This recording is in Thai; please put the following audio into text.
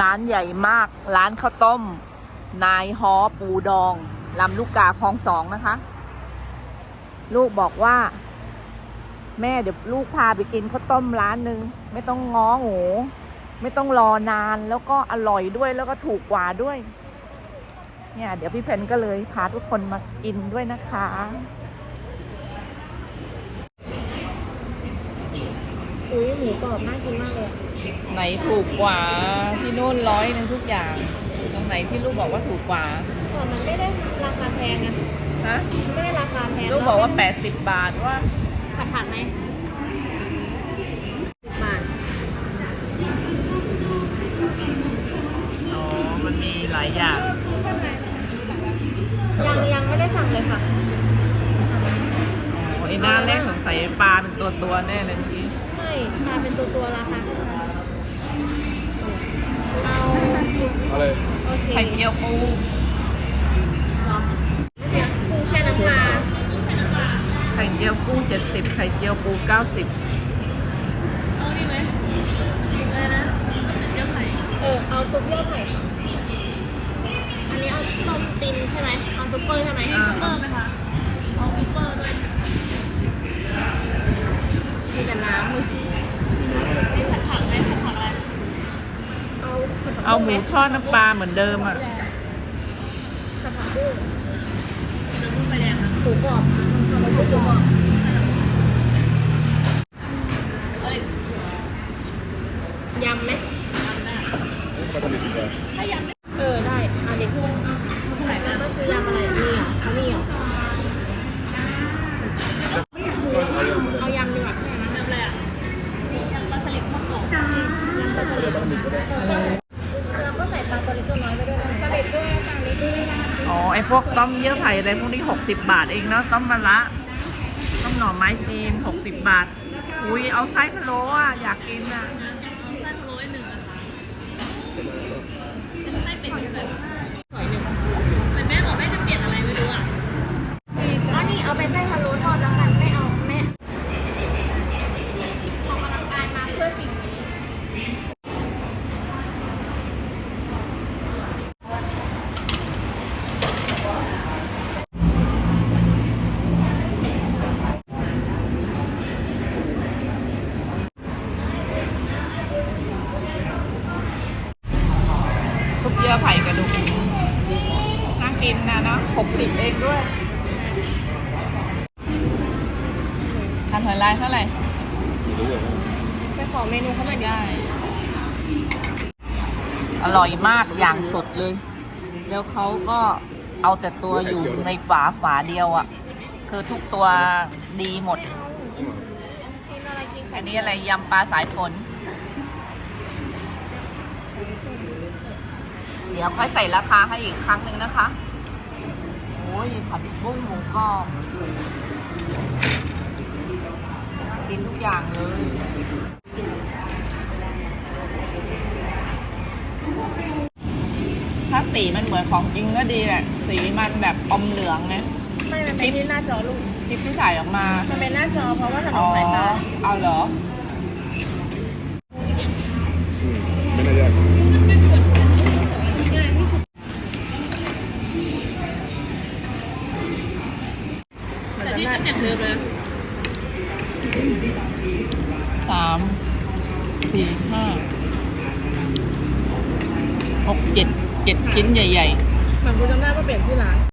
ร้านใหญ่มาก ร้านข้าวต้ม นายฮอปูดอง ลำลูกกาคลองสองนะคะ ลูกบอกว่า แม่เดี๋ยวลูกพาไปกินข้าวต้มร้านหนึ่งไม่ต้องง้อโงูไม่ต้องรอนานแล้วก็อร่อยด้วยแล้วก็ถูกกว่าด้วย เนี่ย เดี๋ยวพี่เพนก็เลยพาทุกคนมากินด้วยนะคะ อุ้ยหมูกรอบน่ากินมากเลยอะไหนถูกกว่าที่นู่นร้อยหนึงทุกอย่าง ตรงไหนที่ลูกบอกว่าถูกกว่าแต่มันไม่ได้ราคาแพงนะฮะมันไม่ได้ราคาแพงลูกบอกว่า 80 บาทว่าผัดผักไหมสิบบาทอ๋อมันมีหลายอย่างยังยังไม่ได้สั่งเลยค่ะอ๋อไอ้หน้าแรกสงสัยปลาเป็นตัวตัวๆแน่เลยเมื่อกี้ใช่ มาเป็นตัวตัวๆราคาเอาเอาเลยโอเคไข่เจียวปูเหรอเนี่ยกุ้งแช่น้ำปลาไข่เจียวปู70ไข่เจียวปู90เอาดีไหมอะไรนะซุปเยื่อไผ่เออเอาซุปเยื่อไผ่ค่ะอันนี้เอาต้มตินใช่ไหมเอาซุปเปอร์ใช่ไหมอ่าซุปเปอร์ไหมคะเอาซุปเปอร์ด้วยมีแต่น้ำมือมีผัดผักไหมผัดผักอะไรเอาผัดผัก เอาหมูทอดน้ำปลาเหมือนเดิมอะผัดผักบุ้งน้ำไหมูกรอบทำมาบุ้งหมูกรอบยำไหมปลาสลิ พวกต้มเยื่อไผ่อะไรพวกนี้60บาทเองเนาะต้มมะละต้มหน่อไม้จีน60บาท อุ้ยเอาไส้พะโล้อะ อยากกินอะไส้พะโล้หนึ่งนะคะ อไผ่กระดูกน่ากินนะเนาะ60เองด้วยทานหอยลายเท่าไหร่อยู่เรื่อยๆนะไปขอเมนูเขาหน่อยดิได้ อร่อยมากอย่างสดเลย แล้วเขาก็เอาแต่ตัวอยู่ในฝาฝาเดียวอะ่ะ คือทุกตัวดีหมดกินอะไรกินไข่อันนี้อะไรยำปลาสายฝน ดี๋ยวค่อยใส่ราคาให้อีกครั้งหนึ่งนะคะ โอ้ยผัดบุ้งหมูกรอบกินทุกอย่างเลยถ้าสีมันเหมือนของจริงก็ดีแหละ สีมันแบบอมเหลืองไงไม่มันเป็นที่หน้าจอลูกคลิปที่ถ่ายออกมามันเป็นหน้าจอเพราะว่าถนอ๋นอสายตาเอาเหรออืมไม่น่ายาก แต่ที่ เป็นอย่างเดิมเลยสามสี่ห้าหกเจ็ดเจ็ดชิ้นใหญ่เหมือนกูจำได้ว่าเปลี่ยนที่ร้าน